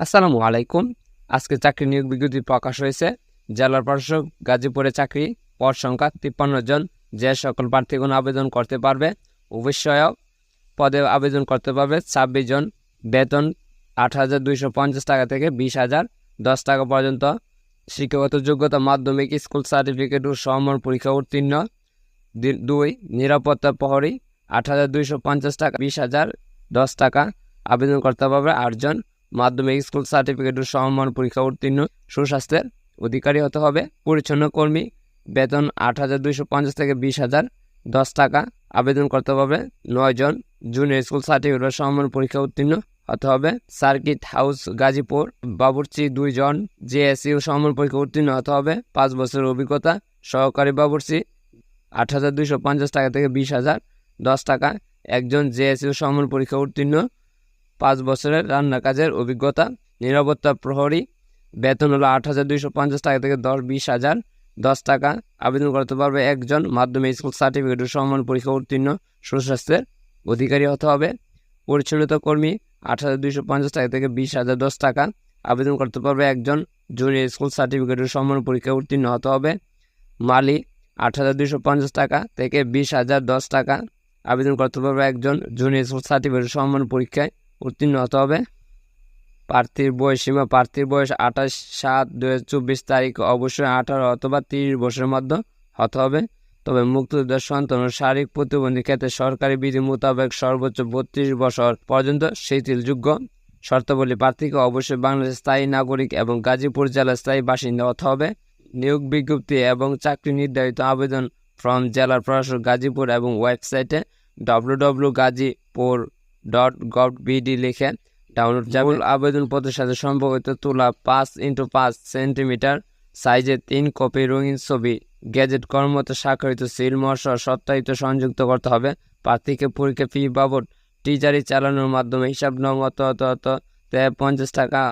আসসালামু আলাইকুম। আজকে চাকরি নিয়োগ বিজ্ঞপ্তি প্রকাশ হয়েছে। জেলার প্রশাসক, গাজীপুরে চাকরি, পদ সংখ্যা তিপ্পান্ন জন। যে সকল প্রার্থীগণ আবেদন করতে পারবে অবশ্যয়ক পদে আবেদন করতে পারবে ছাব্বিশ জন। বেতন আট হাজার দুইশো পঞ্চাশ টাকা থেকে বিশ হাজার। দশ টাকা পর্যন্ত শিক্ষাগত যোগ্যতা, মাধ্যমিক, স্কুল সার্টিফিকেট ও সমর পরীক্ষা উত্তীর্ণ। দুই, নিরাপত্তা প্রহরী, আট হাজার দুইশো পঞ্চাশ টাকা, বিশ হাজার। দশ টাকা আবেদন করতে পারবে আটজন মাধ্যমিক স্কুল সার্টিফিকেট ও সমমান পরীক্ষা উত্তীর্ণ, সুস্বাস্থ্যের অধিকারী হতে হবে। পরিচ্ছন্ন কর্মী, বেতন আট হাজার দুইশো পঞ্চাশ থেকে বিশ হাজার, দশ টাকা। আবেদন করতে পারবে নয় জন। জুনিয়র স্কুল সার্টিফিকেট ও সমমান পরীক্ষা উত্তীর্ণ হতে হবে। সার্কিট হাউস, গাজীপুর, বাবুর্চি দুইজন জেএসইউ সমমান পরীক্ষা উত্তীর্ণ হতে হবে। পাঁচ বছরের অভিজ্ঞতা, সহকারী বাবুর্চি আট হাজার দুইশো পঞ্চাশ টাকা থেকে বিশ হাজার, দশ টাকা। একজন জেএসইউ সমমান পরীক্ষা উত্তীর্ণ পাঁচ বছরের রান্না কাজের অভিজ্ঞতা, নিরাপত্তা প্রহরী, বেতন হলো আট হাজার দুইশো পঞ্চাশ টাকা থেকে দশ বিশ হাজার দশ টাকা। আবেদন করতে পারবে একজন মাধ্যমিক স্কুল সার্টিফিকেট ও সমান পরীক্ষা উত্তীর্ণ সুস্বাস্থ্যের অধিকারী হতে হবে। পরিচ্ছন্নতা কর্মী আট হাজার দুইশো পঞ্চাশ টাকা থেকে বিশ হাজার দশ টাকা। আবেদন করতে পারবে একজন জুনিয়র স্কুল সার্টিফিকেটের ও সমান পরীক্ষা উত্তীর্ণ হতে হবে। মালি আট হাজার দুইশো পঞ্চাশ টাকা থেকে বিশ হাজার দশ টাকা। আবেদন করতে পারবে একজন জুনিয়র স্কুল সার্টিফিকেট ও সমান পরীক্ষায় উত্তীর্ণ হতে হবে। প্রার্থীর বয়স সীমা, প্রার্থীর বয়স আঠাশ সাত দু চব্বিশ তারিখ অবশ্যই আঠারো অথবা তিরিশ বছরের মধ্যে হতে হবে। তবে মুক্তিযোদ্ধার সন্তান ও শারীরিক প্রতিবন্ধী ক্ষেত্রে সরকারি বিধি মোতাবেক সর্বোচ্চ বত্রিশ বছর পর্যন্ত শিথিলযোগ্য। শর্তাবলী প্রার্থীকে অবশ্যই বাংলাদেশের স্থায়ী নাগরিক এবং গাজীপুর জেলার স্থায়ী বাসিন্দা হতে হবে। নিয়োগ বিজ্ঞপ্তি এবং চাকরি নির্ধারিত আবেদন ফর্ম জেলার প্রশাসক গাজীপুর এবং ওয়েবসাইটে W W Gazipur dot gov BD লিখে ডাউনলোড যাবে। আবেদনপত্রের সাথে সম্পর্কিত তোলা পাঁচ ইন্টু পাঁচ সেন্টিমিটার সাইজে তিন কপি রঙিন ছবি গ্যাজেট কর্মত স্বাক্ষরিত সিল মশা সত্যায়িত, সংযুক্ত করতে হবে। প্রার্থীকে পরীক্ষা ফি বাবদ টিজারি চালানোর মাধ্যমে হিসাব নং তত অত অত পঞ্চাশ টাকা।